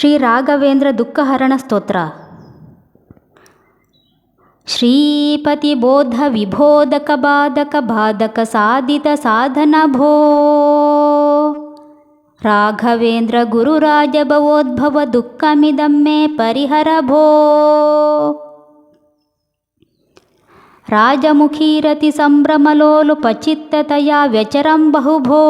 श्रीराघवेन्द्रदुःखहरणस्तोत्र। श्रीपतिबोधविबोधकबाधकबाधकसाधितसाधनभो राघवेन्द्रगुरुराजभवोद्भव दुःखमिदं मे परिहर भो राजमुखीरतिसम्भ्रमलोलुपचित्ततया व्यचरं बहुभो।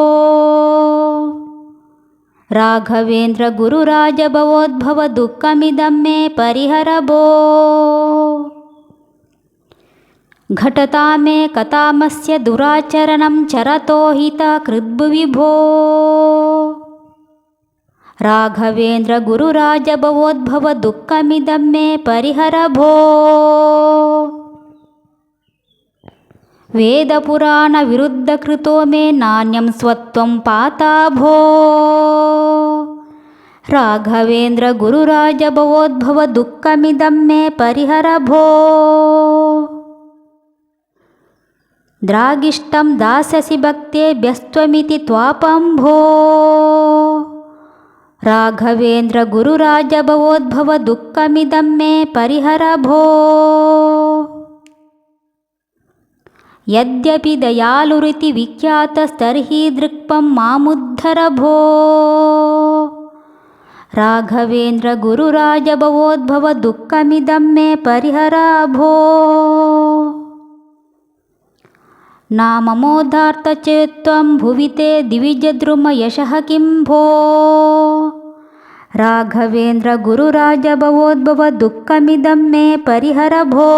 भव दुःखमिदं घटता मे कथामस्य दुराचरणं चरतो हितकृद्विभो राघवेन्द्रगुरुराजभवोद्भव दुःखमिदं मे परिहर भो वेदपुराणविरुद्धकृतो मे नान्यं स्वत्वं पाता भो राघवेन्द्र गुरुराज भवोद्भव दुःखमिदं मे परिहर भो द्रागिष्टं दास्यसि भक्तेभ्यस्त्वमिति त्वापम्भो। राघवेन्द्र गुरुराज भवोद्भव दुःखमिदं मे परिहर भो यद्यपि दयालुरिति विख्यातस्तर्हि दृक्पं मामुद्धर भो राघवेन्द्र गुरुराज भवोद्भव दुःखमिदं मे परिहर भो नाममोदार्तचेत्त्वं भुवि ते दिविजद्रुमयशः किं भो। राघवेन्द्र गुरुराज भवोद्भव दुःखमिदं मे परिहर भो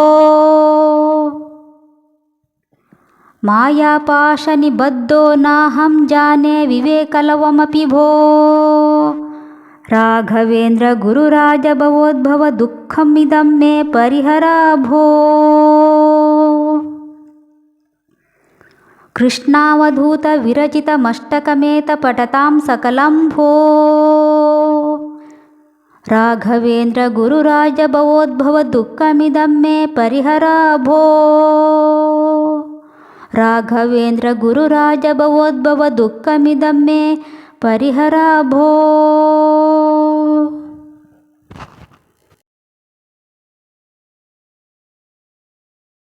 मायापाशनिबद्धो नाहं जाने विवेकलवमपि भो। राघवेन्द्र गुरुराज भवोद्भव दुःखमिदं मे परिहर भो। कृष्णावधूतविरचितमष्टकमेतपठतां सकलं भो। राघवेन्द्र गुरुराज भवोद्भव दुःखमिदं मे परिहर भो राघवेन्द्र गुरुराज भवोद्भव दुःखमिदं मे परिहर भो